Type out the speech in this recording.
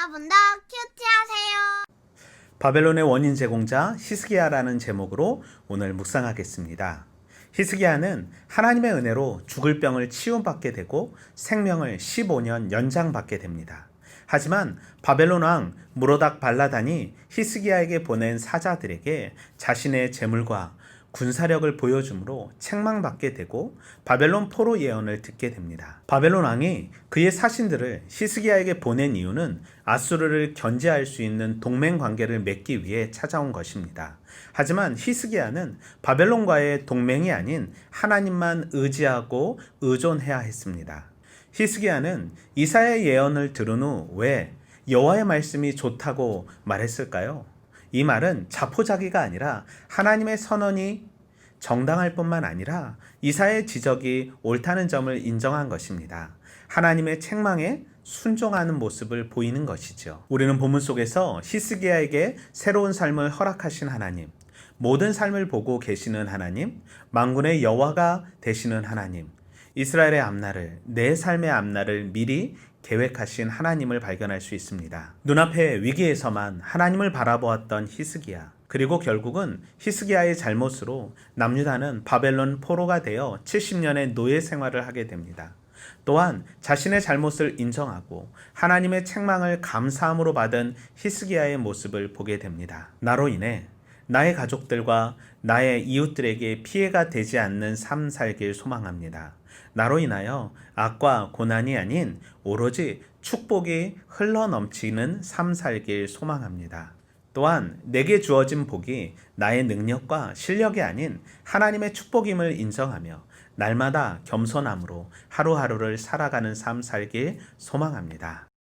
여러분도 큐티하세요. 바벨론의 원인 제공자 히스기야라는 제목으로 오늘 묵상하겠습니다. 히스기야는 하나님의 은혜로 죽을 병을 치유받게 되고 생명을 15년 연장받게 됩니다. 하지만 바벨론 왕 무로닥 발라단이 히스기야에게 보낸 사자들에게 자신의 재물과 군사력을 보여주므로 책망받게 되고 바벨론 포로 예언을 듣게 됩니다. 바벨론 왕이 그의 사신들을 히스기야에게 보낸 이유는 아수르를 견제할 수 있는 동맹 관계를 맺기 위해 찾아온 것입니다. 하지만 히스기야는 바벨론과의 동맹이 아닌 하나님만 의지하고 의존해야 했습니다. 히스기야는 이사야의 예언을 들은 후 왜 여호와의 말씀이 좋다고 말했을까요? 이 말은 자포자기가 아니라 하나님의 선언이 정당할 뿐만 아니라 이사의 지적이 옳다는 점을 인정한 것입니다. 하나님의 책망에 순종하는 모습을 보이는 것이죠. 우리는 본문 속에서 히스기야에게 새로운 삶을 허락하신 하나님, 모든 삶을 보고 계시는 하나님, 만군의 여호와가 되시는 하나님, 이스라엘의 앞날을 내 삶의 앞날을 미리 계획하신 하나님을 발견할 수 있습니다. 눈앞의 위기에서만 하나님을 바라보았던 히스기야. 그리고 결국은 히스기야의 잘못으로 남유다는 바벨론 포로가 되어 70년의 노예 생활을 하게 됩니다. 또한 자신의 잘못을 인정하고 하나님의 책망을 감사함으로 받은 히스기야의 모습을 보게 됩니다. 나로 인해 나의 가족들과 나의 이웃들에게 피해가 되지 않는 삶 살길 소망합니다. 나로 인하여 악과 고난이 아닌 오로지 축복이 흘러 넘치는 삶 살길 소망합니다. 또한 내게 주어진 복이 나의 능력과 실력이 아닌 하나님의 축복임을 인정하며 날마다 겸손함으로 하루하루를 살아가는 삶 살길 소망합니다.